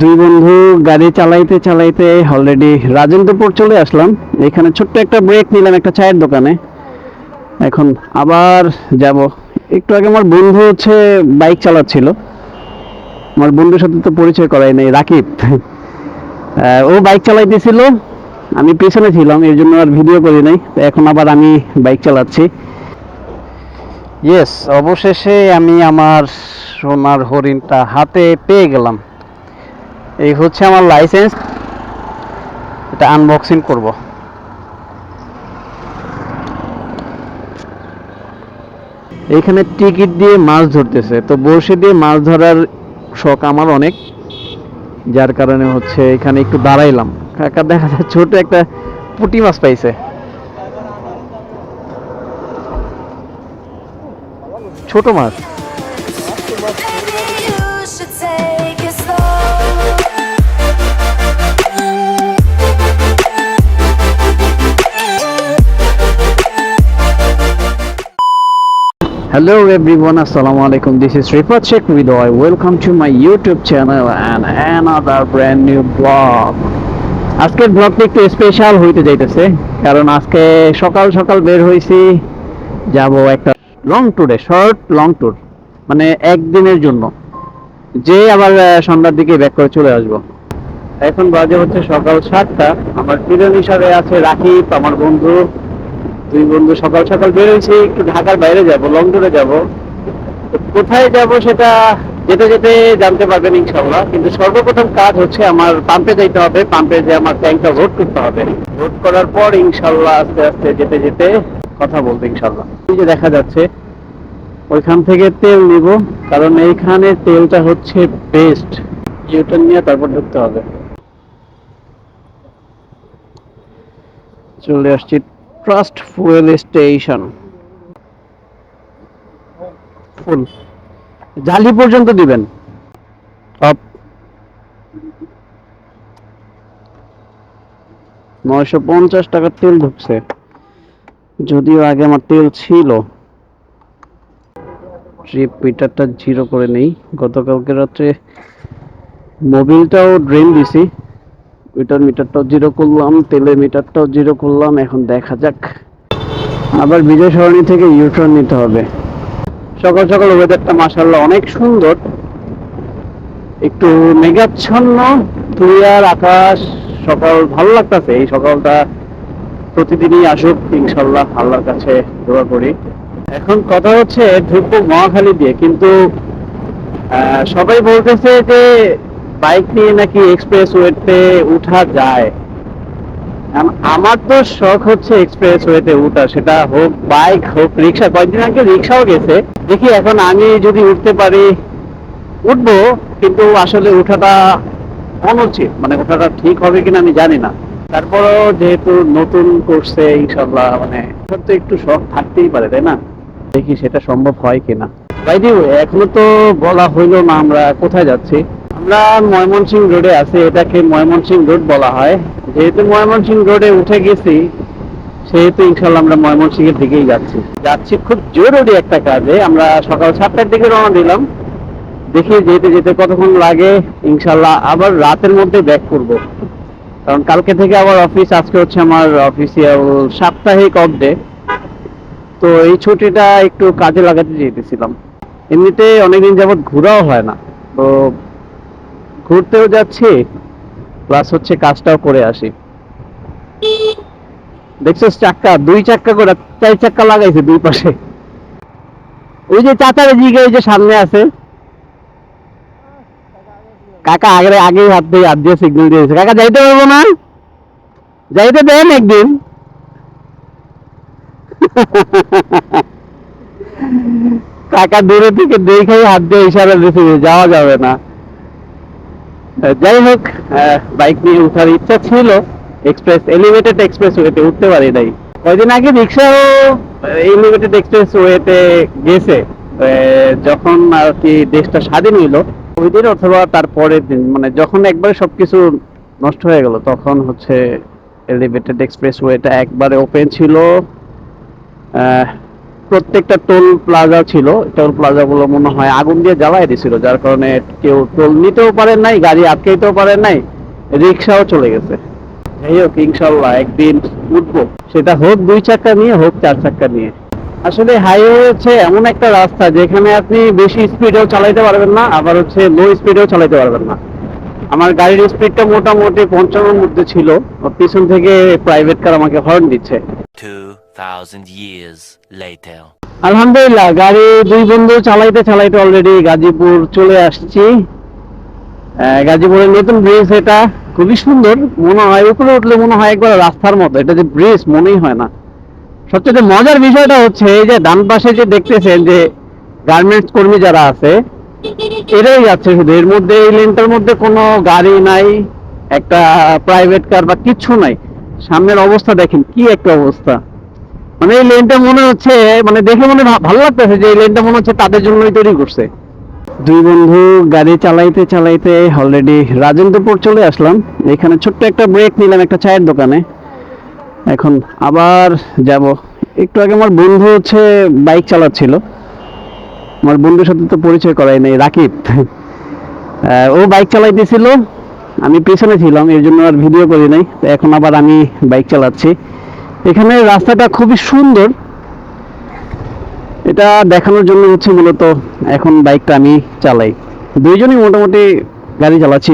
দুই বন্ধু গাড়ি চালাইতে চালাইতে অলরেডি রাজেন্দ্রপুর চলে আসলাম। এখানে ছোট্ট একটা ব্রেক নিলাম একটা চায়ের দোকানে। এখন আবার যাব। একটু আগে আমার বন্ধু হচ্ছে বাইক চালাচ্ছিল। আমার বন্ধুর সাথে তো পরিচয় করাই নেই, রাকিব। ও বাইক চালাইতেছিল। আমি পেছনে ছিলাম, এর জন্য আর ভিডিও করি নাই। তো এখন আবার আমি বাইক চালাচ্ছি। ইয়েস অবশেষে আমি আমার সোনার হরিণটা হাতে পেয়ে গেলাম। এই হচ্ছে আমার লাইসেন্স এটা আনবক্সিং করব। এইখানে টিকিট দিয়ে মাছ ধরতেছে। তো বড়শি দিয়ে মাছ ধরার শখ আমার অনেক। যার কারণে হচ্ছে এখানে একটু দাঁড়াইলাম। কাকা দেখা যায় ছোট একটা পুঁটি মাছ পাইছে। ছোট মাছ। Hello everyone, Assalamu alaikum. This is Rifat Sheikh Vidoy. Welcome to my YouTube channel and another brand new vlog. আজকের ব্লগটা একটু স্পেশাল হইতে যাইতেছে কারণ আজকে সকাল সকাল বের হইছি যাব একটা লং ট্যুরে শর্ট লং ট্যুর মানে একদিনের জন্য যে আবার সন্ধ্যার দিকে ব্যাক করে চলে আসব এখন বাজে হচ্ছে সকাল সাতটা আমার প্রিয় হিসাবে আছে রাকিব আমার বন্ধু দুই বন্ধু সকাল সকাল বেরোইছি, একটু ঢাকার বাইরে যাব লং টুরে যাব কোথায় যাব সেটা যেতে যেতে জানতে পারবেন ইনশাল্লাহ কিন্তু সর্বপ্রথম কাজ হচ্ছে আমার পাম্পে যাইতে হবে। পাম্পে যে আমার ট্যাঙ্কটা ভোট করতে হবে। ভোট করার পর ইনশাল্লাহ আস্তে আস্তে যেতে যেতে কথা বলব ইনশাল্লাহ এই যে দেখা যাচ্ছে, ওইখান থেকে তেল নিব, কারণ এইখানে তেলটা হচ্ছে বেস্ট ইউটার নিয়ে তারপর ঢুকতে হবে। চলে আসছি ট্রাস্ট ফুয়েল স্টেশন ফুল জালি পর্যন্ত দিবেন। নয়শো পঞ্চাশ টাকার তেল ঢুকছে। যদিও আগে আমার তেল ছিল। ট্রিপ মিটারটা জিরো করে নেই। গতকালকে রাত্রে মোবিলটাও ড্রেন দিছি। ওইটার মিটারটাও জিরো করলাম, তেলের মিটারটাও জিরো করলাম, এখন দেখা যাক। আবার বিজয় সরণি থেকে ইউটার্ন নিতে হবে। সকাল সকাল ওয়েদারটা মাসাল্লাহ অনেক সুন্দর। একটু মেঘাচ্ছন্ন আর আকাশ, সকাল ভালো লাগতেছে। এই সকালটা প্রতিদিনই আসুক ইনশাল্লাহ আল্লাহর কাছে দোয়া করি। এখন কথা হচ্ছে ঢুকবো মহাখালী দিয়ে, কিন্তু সবাই বলতেছে যে বাইক নিয়ে নাকি এক্সপ্রেস ওয়েতে উঠা যায়? আমার তো শখ হচ্ছে এক্সপ্রেস ওয়েতে উঠা, সেটা হোক বাইক হোক রিক্সা। কয়েকদিন আগে রিক্সাও গেছে। দেখি এখন আমি যদি উঠতে পারি, উঠবো, কিন্তু আসলে উঠাটা অনুচিত। মানে ওঠাটা ঠিক হবে কিনা আমি জানি না। তারপরেও যেহেতু নতুন করছে ইনশাল্লাহ মানে তো একটু শখ থাকতেই পারে, তাই না? দেখি সেটা সম্ভব হয় কিনা। বাইদি এখনও তো বলা হইল না আমরা কোথায় যাচ্ছি। আমরা ময়মনসিং রোডে আছি, এটাকে ময়মনসিং রোড বলা হয়। যেহেতু ময়মনসিং রোডে উঠে গেছি, সেহেতু ইনশাল্লাহ আমরা ময়মনসিং এর দিকেই যাচ্ছি। যাচ্ছি খুব জরুরি একটা কাজে, আমরা সকাল সাতটার দিকে রওনা দিলাম। দেখি যেতে যেতে কতক্ষণ লাগে, ইনশাল্লাহ আবার রাতের মধ্যে ব্যাক করব। কারণ কালকে থেকে আবার অফিস আজকে হচ্ছে আমার অফিসিয়াল সাপ্তাহিক অফ ডে তো এই ছুটিটা একটু কাজে লাগাতে যেতেছিলাম। এমনিতে অনেকদিন যাবত ঘোরাও হয় না। তো ঘুরতেও যাচ্ছি প্লাস হচ্ছে কাজটাও করে আসি। দেখছিস চাক্কা? দুই চাক্কা করে, চার চাক্কা লাগাইছে দুই পাশে। ওই যে চাচার এদিকে ওই যে সামনে আছে। কাকা আগে আগেই হাত দিয়ে হাত দিয়ে সিগন্যাল দিয়েছে। কাকা, যাইতে পারব না? যাইতে দেন একদিন। কাকা দূরে থেকে দেখেই হাত দিয়ে ইশারা দিয়েছে যাওয়া যাবে না। যাই হোক বাইক নিয়ে উঠার ইচ্ছা ছিল। এক্সপ্রেস এলিভেটেড এক্সপ্রেস ওয়েতে উঠতে পারি নাই। কয়দিন আগে রিক্সাও এলিভেটেড এক্সপ্রেস ওয়েতে গেছে। যখন আর কি দেশটা স্বাধীন হইল, ওই দিন অথবা তার পরের দিন মানে যখন একবারে সবকিছু নষ্ট হয়ে গেল, তখন হচ্ছে এলিভেটেড এক্সপ্রেস ওয়েটা একবারে ওপেন ছিল। প্রত্যেকটা টোল প্লাজা ছিল, টোল প্লাজা গুলো মনে হয় আগুন দিয়ে জ্বালাই দিছিল, যার কারণে কেউ টোল নিতেও পারে নাই, গাড়ি আটকাইতেও পারে নাই, রিক্সাও চলে গেছে। যাই হোক, ইনশাল্লাহ একদিন উঠবো। সেটা হোক দুই চাকা নিয়ে, হোক চার চাকা নিয়ে। আসলে হাইওয়ে হচ্ছে এমন একটা রাস্তা, যেখানে আপনি বেশি স্পিডেও চালাইতে পারবেন না, আবার হচ্ছে লো স্পিডেও চালাইতে পারবেন না। আমার গাড়ির স্পিডটা মোটামুটি পঞ্চান্নর মধ্যে ছিল পিছন থেকে প্রাইভেট কার আমাকে হর্ন দিচ্ছে। 2,000 years later. আলহামদুলিল্লাহ গাড়ি দুই বন্ধু চালাইতে চালাইতে অলরেডি গাজীপুর চলে আসছি। গাজীপুরের নতুন ব্রিজ এটা খুবই সুন্দর। মনে হয় উপরে উঠলে মনে হয় একবার রাস্তার মতো। এটা যে ব্রিজ মনেই হয় না। সবচেয়ে মজার বিষয়টা হচ্ছে এই যে ডান পাশে যে দেখতেছেন যে গার্মেন্টস কর্মী যারা আছে এরাই যাচ্ছে শুধু। এর মধ্যে এই লেনটার মধ্যে কোনো গাড়ি নাই একটা প্রাইভেট কার বা কিচ্ছু নাই। সামনের অবস্থা দেখেন কি একটা অবস্থা। মানে এই লেনটা মনে হচ্ছে মানে দেখে মনে ভালো লাগতেছে যে এই লেনটা মনে হচ্ছে তাদের জন্যই তৈরি করছে। দুই বন্ধু গাড়ি চালাইতে চালাইতে অলরেডি রাজেন্দ্রপুর চলে আসলাম। এখানে ছোট্ট একটা ব্রেক নিলাম একটা চায়ের দোকানে। এখন আবার যাব। একটু আগে আমার বন্ধু হচ্ছে বাইক চালাচ্ছিল। আমার বন্ধুর সাথে তো পরিচয় করাই নাই, রাকিব। ও বাইক চালাইতেছিল। আমি পেছনে ছিলাম, এর জন্য আর ভিডিও করি নাই। তো এখন আবার আমি বাইক চালাচ্ছি। এখানে রাস্তাটা খুবই সুন্দর। এটা দেখানোর জন্য হচ্ছে মূলত এখন বাইকটা আমি চালাই। দুইজনই মোটামুটি গাড়ি চালাচ্ছি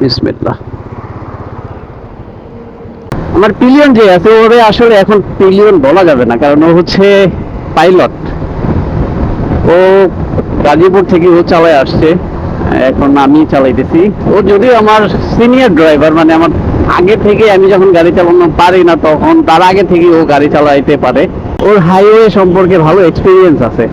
বিসমিল্লাহ। আমার পিলিয়ন যে আছে, ওরে আসলে এখন পিলিয়ন বলা যাবে না, কারণ ও হচ্ছে পাইলট ও গাজীপুর থেকে ও চালায় আসছে। এখন আমি চালাইতেছি। ও যদিও আমার সিনিয়র ড্রাইভার মানে আমার আগে থেকে আমি যখন গাড়ি চালানো পারি না তখন, তার আগে থেকে ও গাড়ি চালাইতে পারে। ওর হাইওয়ে সম্পর্কে ভালো এক্সপিরিয়েন্স আছে।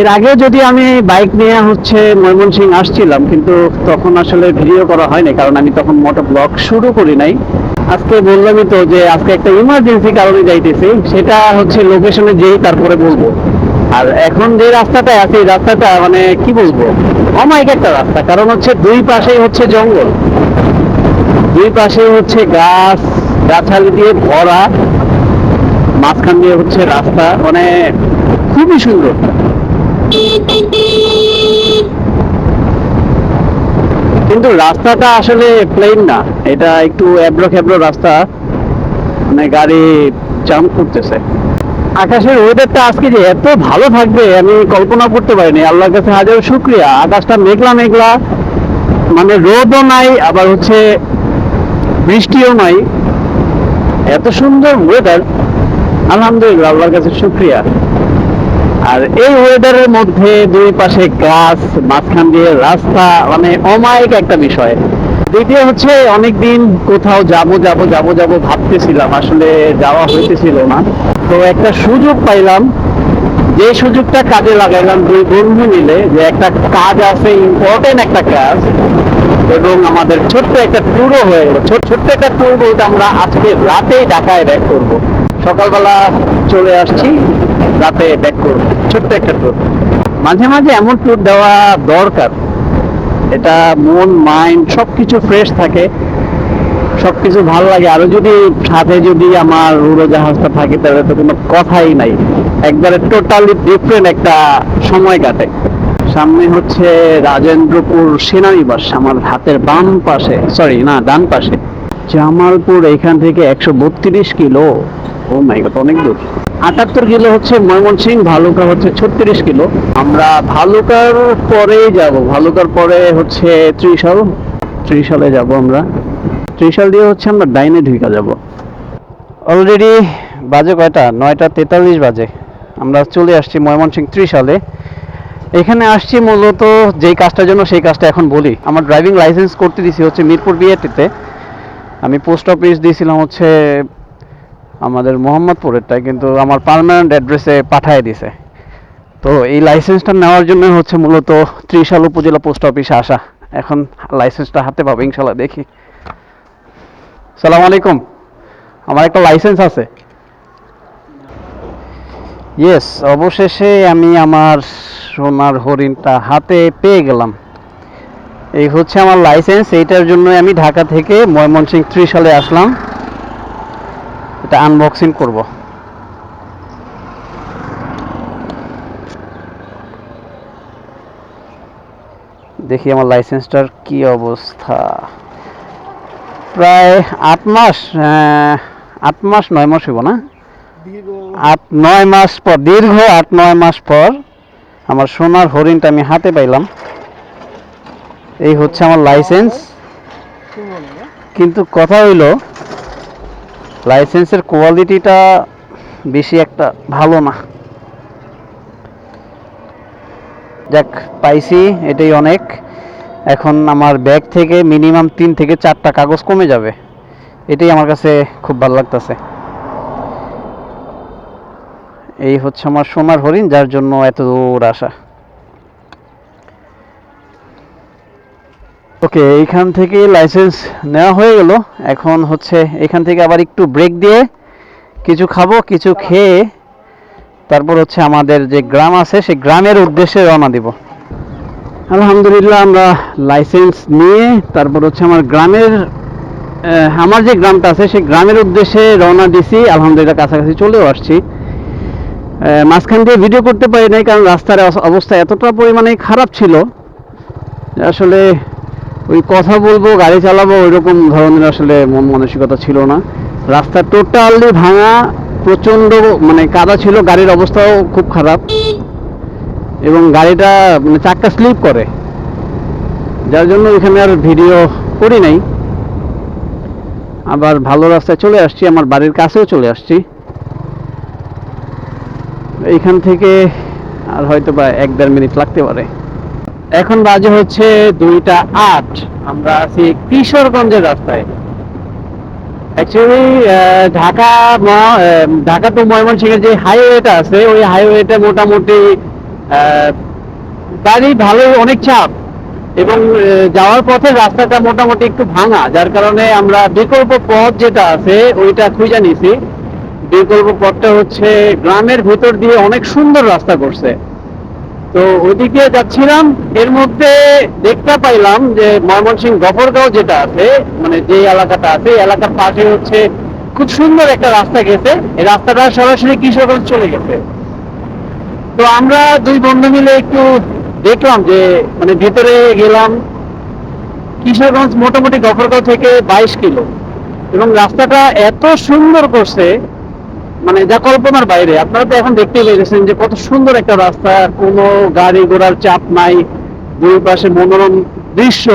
এর আগে যদি আমি বাইক নিয়ে হচ্ছে ময়মনসিং আসছিলাম, কিন্তু তখন আসলে ভিডিও করা হয়নি, কারণ আমি তখন মোটো ব্লগ শুরু করি নাই। আজকে বললামই তো যে, আজকে একটা ইমার্জেন্সি কারণে যাইতেছি, সেটা হচ্ছে লোকেশনে যেই, তারপরে বলব। আর এখন যে রাস্তাটা আছে রাস্তাটা মানে কি বলব? অমায়িক একটা রাস্তা, কারণ হচ্ছে দুই পাশেই হচ্ছে জঙ্গল। দুই পাশে হচ্ছে গাছ, গাছালি দিয়ে ভরা, মাঝখান দিয়ে হচ্ছে রাস্তা মানে খুবই সুন্দর। কিন্তু রাস্তাটা আসলে প্লেন না, এটা একটু এবড়ো খেবড়ো রাস্তা। মানে গাড়ি জাম্প করতেছে। আকাশের ওয়েদারটা আজকে যে এত ভালো থাকবে, আমি কল্পনা করতে পারিনি। আল্লাহর কাছে হাজার শুক্রিয়া। আকাশটা মেঘলা মেঘলা মানে রোদও নাই, আবার হচ্ছে বৃষ্টিও নাই। এত সুন্দর ওয়েদার আলহামদুলিল্লাহ, আল্লাহর কাছে শুক্রিয়া। আর এই ওয়েদারের মধ্যে দুই পাশে গাছ, মাঝখান দিয়ে রাস্তা মানে অমায়িক একটা বিষয়। দ্বিতীয় হচ্ছে অনেকদিন কোথাও যাব যাব যাব যাব ভাবতেছিলাম। আসলে যাওয়া হইতেছিল না। তো একটা সুযোগ পাইলাম। যে সুযোগটা কাজে লাগাইলাম দুই বন্ধু মিলে, যে একটা কাজ আছে ইম্পর্টেন্ট একটা কাজ, এবং আমাদের ছোট্ট একটা ট্যুরও হয়ে গেল। ছোট ছোট্ট একটা ট্যুর বলতে আমরা আজকে রাতেই ঢাকায় ব্যাক করব। সকালবেলা চলে আসছি, রাতে ব্যাক করব। ছোট্ট একটা ট্যুর মাঝে মাঝে এমন ট্যুর দেওয়া দরকার। এটা মন মাইন্ড সবকিছু ফ্রেশ থাকে। সবকিছু ভালো লাগে। আরও যদি সাথে যদি আমার উড়োজাহাজটা থাকে, তাহলে তো কোনো কথাই নাই। একবারে টোটালি ডিফারেন্ট একটা সময় কাটে। সামনে হচ্ছে রাজেন্দ্রপুর সেনানিবাস, আমার হাতের বাম পাশে। সরি না, ডান পাশে। জামালপুর, এখান থেকে একশো বত্রিশ কিলো। ও মাই গড অনেক দূর। আটাত্তর কিলো হচ্ছে ময়মনসিং ভালুকা হচ্ছে ছত্রিশ কিলো। আমরা ভালুকার পরেই যাব। ভালুকার পরে হচ্ছে ত্রিশাল। ত্রিশালে যাব আমরা। ত্রিশাল দিয়ে হচ্ছে আমরা ডাইনে ঢুকা যাব। অলরেডি বাজে কয়টা? নয়টা তেতাল্লিশ বাজে। আমরা চলে আসছি ময়মনসিং ত্রিশালে। এখানে আসছি মূলত যেই কাজটার জন্য সেই কাজটা এখন বলি। আমার ড্রাইভিং লাইসেন্স করতে দিছি হচ্ছে মিরপুর বিএটিতে আমি পোস্ট অফিস দিয়েছিলাম হচ্ছে আমাদের মোহাম্মদপুরেরটায় কিন্তু আমার পার্মানেন্ট অ্যাড্রেসে পাঠিয়ে দিছে। তো এই লাইসেন্সটা নেওয়ার জন্য হচ্ছে মূলত ত্রিশাল উপজেলা পোস্ট অফিসে আসা। এখন লাইসেন্সটা হাতে পাবো, ইনশাল্লাহ দেখি। সালাম আলাইকুম। আমার একটা লাইসেন্স আছে। ইয়েস অবশেষে আমি আমার সোনার হরিণটা হাতে পেয়ে গেলাম। এই হচ্ছে আমার লাইসেন্স এইটার জন্য আমি ঢাকা থেকে ময়মনসিংহ ত্রিশালে আসলাম। এটা আনবক্সিং করব। দেখি আমার লাইসেন্সটার কি অবস্থা। প্রায় আট মাস আট মাস নয় মাস হইব না? আট নয় মাস পর দীর্ঘ আট নয় মাস পর আমার সোনার হরিণটা আমি হাতে পাইলাম। এই হচ্ছে আমার লাইসেন্স কিন্তু কথা হইল লাইসেন্সের কোয়ালিটিটা বেশি একটা ভালো না। যাক, পাইছি, এটাই অনেক। এখন আমার ব্যাগ থেকে মিনিমাম তিন থেকে চারটা কাগজ কমে যাবে। এটাই আমার কাছে খুব ভালো লাগতেছে। এই হচ্ছে আমার সোনার হরিণ, যার জন্য এত দূর আসা। ওকে, এইখান থেকে লাইসেন্স নেওয়া হয়ে গেল। এখন হচ্ছে এখান থেকে আবার একটু ব্রেক দিয়ে কিছু খাব, কিছু খেয়ে তারপর হচ্ছে আমাদের যে গ্রাম আছে, সেই গ্রামের উদ্দেশ্যে রওনা দিব। আলহামদুলিল্লাহ, আমরা লাইসেন্স নিয়ে তারপর হচ্ছে আমার গ্রামের আমার যে গ্রামটা আছে, সেই গ্রামের উদ্দেশ্যে রওনা দিছি। আলহামদুলিল্লাহ, কাছাকাছি চলেও আসছি। মাঝখান দিয়ে ভিডিও করতে পারি নাই, কারণ রাস্তার অবস্থা এতটা পরিমাণে খারাপ ছিল। আসলে ওই কথা বলব, গাড়ি চালাবো, ওইরকম ধরনের আসলে মন মানসিকতা ছিল না। রাস্তা টোটালি ভাঙা, প্রচণ্ড মানে কাদা ছিল, গাড়ির অবস্থাও খুব খারাপ। এবং গাড়িটা মানে চাক্কা স্লিপ করে। যার জন্য এখানে আর ভিডিও করি নাই। আবার ভালো রাস্তায় চলে আসছি, আমার বাড়ির কাছেও চলে আসছি। এইখান থেকে আর হয়তো বা এক দেড় মিনিট লাগতে পারে। এখন বাজে হচ্ছে দুইটা আট। আমরা আছি কিশোরগঞ্জের রাস্তায়। অ্যাকচুয়ালি ঢাকা ঢাকা টু ময়মনসিংহের যে হাইওয়েটা আছে, ওই হাইওয়েটা মোটামুটি গাড়ি ভালো অনেক চাপ। এবং যাওয়ার পথে রাস্তাটা মোটামুটি একটু ভাঙা, যার কারণে আমরা বিকল্প পথ যেটা আছে, ওইটা খুঁজে নিছি। বিকল্প পথটা হচ্ছে গ্রামের ভেতর দিয়ে অনেক সুন্দর রাস্তা করছে। তো ওইদিকে যাচ্ছিলাম, এর মধ্যে দেখতে পাইলাম যে ময়মনসিং গফরগাঁও যেটা আছে মানে যে এলাকাটা আছে এলাকার পাশে হচ্ছে খুব সুন্দর একটা রাস্তা গেছে। এই রাস্তাটা সরাসরি কিশোরগঞ্জ চলে গেছে। তো আমরা দুই বন্ধু মিলে একটু দেখলাম যে মানে ভিতরে গেলাম। কিশোরগঞ্জ মোটামুটি গফরগাঁও থেকে বাইশ কিলো। এবং রাস্তাটা এত সুন্দর করছে মানে যা কল্পনার বাইরে, আপনারা তো এখন দেখতেই পেয়েছেন যে কত সুন্দর একটা রাস্তা, কোনো গাড়ি ঘোড়ার চাপ নাই, দুই পাশে মনোরম দৃশ্য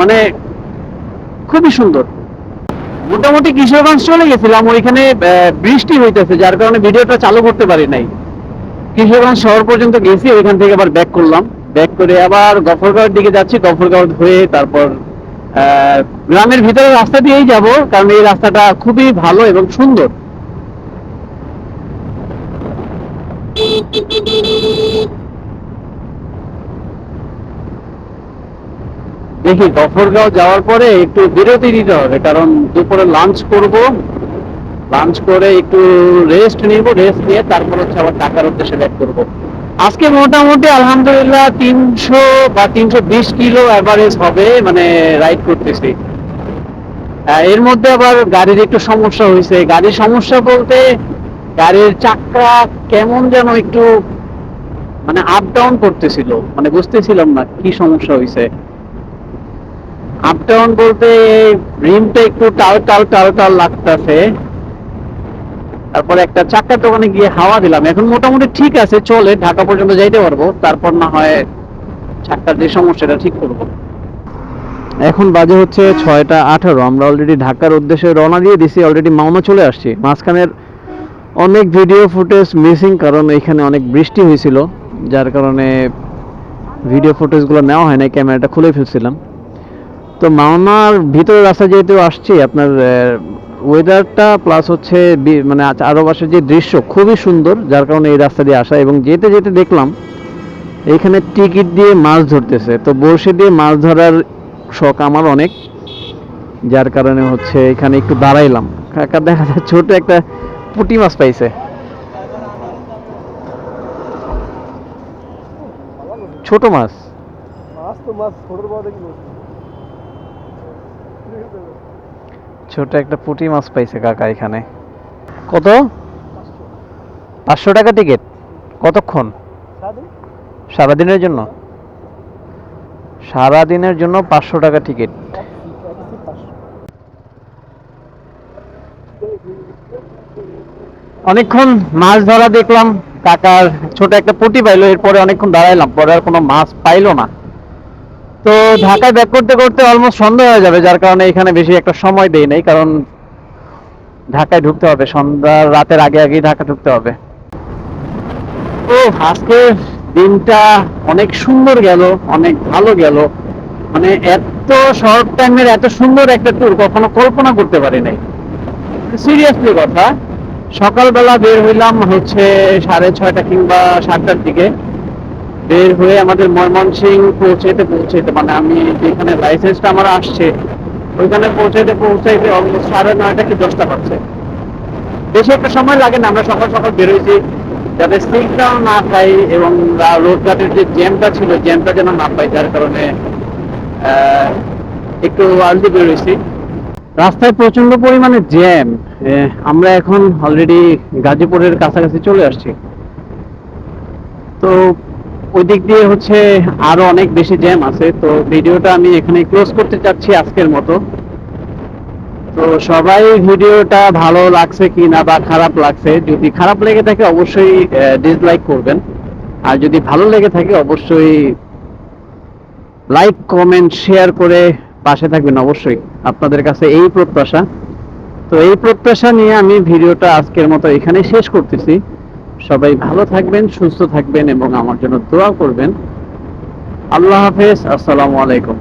মানে খুবই সুন্দর। মোটামুটি কিশোরগঞ্জ চলে গেছিলাম, ওইখানে বৃষ্টি হইতেছে, যার কারণে ভিডিওটা চালু করতে পারি নাই। কিশোরগঞ্জ শহর পর্যন্ত গেছি, ওইখান থেকে আবার ব্যাক করলাম। ব্যাক করে আবার গফরগাঁওয়ের দিকে যাচ্ছি গফরগাঁও হয়ে তারপর গ্রামের ভিতরে রাস্তা দিয়েই যাব, কারণ এই রাস্তাটা খুবই ভালো এবং সুন্দর। দেখি, গফরগাঁও যাওয়ার পরে একটু বিরতি নিতে হবে, কারণ দুপুরে লাঞ্চ করব। লাঞ্চ করে একটু রেস্ট নিব রেস্ট নিয়ে তারপর হচ্ছে আবার টাকার উদ্দেশ্যে ব্যাক করব। আজকে মোটামুটি আলহামদুলিল্লাহ তিনশো বা তিনশো বিশ কিলো অ্যাভারেজ হবে মানে রাইড করতেছি। এর মধ্যে আবার গাড়ির একটু সমস্যা হয়েছে। গাড়ির সমস্যা বলতে গাড়ির চাকা কেমন যেন একটু মানে আপ ডাউন করতেছিল। মানে বুঝতেছিলাম না কি সমস্যা হয়েছে আপ ডাউন বলতে রিমটা একটু টাল টাল টাল টাল লাগতেছে। তারপর একটা চাকার দোকানে গিয়ে হাওয়া দিলাম। এখন মোটামুটি ঠিক আছে, চলে, ঢাকা পর্যন্ত যাইতে পারব। তারপর না হয় চাকার যে সমস্যাটা ঠিক করব। এখন বাজে হচ্ছে ছয়টা আঠারো। আমরা অলরেডি ঢাকার উদ্দেশ্যে রওনা দিয়ে দিছি অলরেডি মাওনা চলে আসছি। মাঝখানের অনেক ভিডিও ফুটেজ মিসিং কারণ এখানে অনেক বৃষ্টি হয়েছিল, যার কারণে ভিডিও ফুটেজগুলো নেওয়া হয় না ক্যামেরাটা খুলে ফেলছিলাম। তো মাওনার ভিতরে রাস্তা যেহেতু আসছি, আপনার ওয়েদারটা প্লাস হচ্ছে মানে আরবাসের যে দৃশ্য খুবই সুন্দর, যার কারণে এই রাস্তা দিয়ে আসা এবং যেতে যেতে দেখলাম, এখানে টিকিট দিয়ে মাছ ধরতেছে। তো বড়শি দিয়ে মাছ ধরার শখ আমার অনেক, যার কারণে হচ্ছে এখানে একটু দাঁড়াইলাম। দেখা যায় ছোট একটা পুঁটি মাছ পাইছে। ছোট মাছ। ছোট একটা পুটি মাছ পাইছে কাকা এখানে। কত? পাঁচশো টাকা টিকিট কতক্ষণ? সারাদিনের জন্য? সারাদিনের জন্য পাঁচশো টাকা টিকিট অনেকক্ষণ মাছ ধরা দেখলাম, কাকার ছোট একটা পুটি পাইলো, এরপরে অনেকক্ষণ দাঁড়াইলাম, পরে আর কোনো মাছ পাইলো না। তো ঢাকায় ব্যাক করতে করতে অলমোস্ট সন্ধ্যা হয়ে যাবে, যার কারণে এখানে বেশি একটা সময় দেই নাই, কারণ ঢাকায় ঢুকতে হবে সন্ধ্যা রাতের আগে আগেই ঢাকা ঢুকতে হবে। ও, আজকের দিনটা অনেক সুন্দর গেল, অনেক ভালো গেল। মানে এত শর্ট টাইমের এত সুন্দর একটা ট্যুর কখনো কল্পনা করতে পারি নাই। সিরিয়াসলি কথা সকালবেলা বের হইলাম হচ্ছে সাড়ে ছয়টা কিংবা সাতটার দিকে। বের হয়ে আমাদের ময়মনসিং পৌঁছাইতে পৌঁছাইতে মানে আমি যেখানে লাইসেন্সটা আমার আসছে, ওইখানে পৌঁছাইতে পৌঁছাইতে অলমোস্ট সাড়ে নয়টা কি দশটা পাচ্ছে বেশি একটা সময় লাগে না, আমরা সকাল সকাল বেরোইছি যাতে সিগনাল না খাই এবং রোডঘাটের যে জ্যামটা ছিল জ্যামটা যেন না পাই, যার কারণে একটু আর্লি বেরোইছি রাস্তায় প্রচণ্ড পরিমাণে জ্যাম। আমরা এখন অলরেডি গাজীপুরের কাছাকাছি চলে আসছি। তো ওই দিক দিয়ে হচ্ছে আরও অনেক বেশি জ্যাম আছে। তো ভিডিওটা আমি এখানে ক্লোজ করতে চাচ্ছি আজকের মতো। তো সবাই ভিডিওটা ভালো লাগছে কি না বা খারাপ লাগছে, যদি খারাপ লেগে থাকে অবশ্যই ডিসলাইক করবেন। আর যদি ভালো লেগে থাকে অবশ্যই লাইক কমেন্ট শেয়ার করে পাশে থাকবেন অবশ্যই। আপনাদের কাছে এই প্রত্যাশা। তো এই প্রত্যাশা নিয়ে আমি ভিডিওটা আজকের মতো এখানে শেষ করতেছি। সবাই ভালো থাকবেন, সুস্থ থাকবেন এবং আমার জন্য দোয়া করবেন। আল্লাহ হাফেজ, আসসালামু আলাইকুম।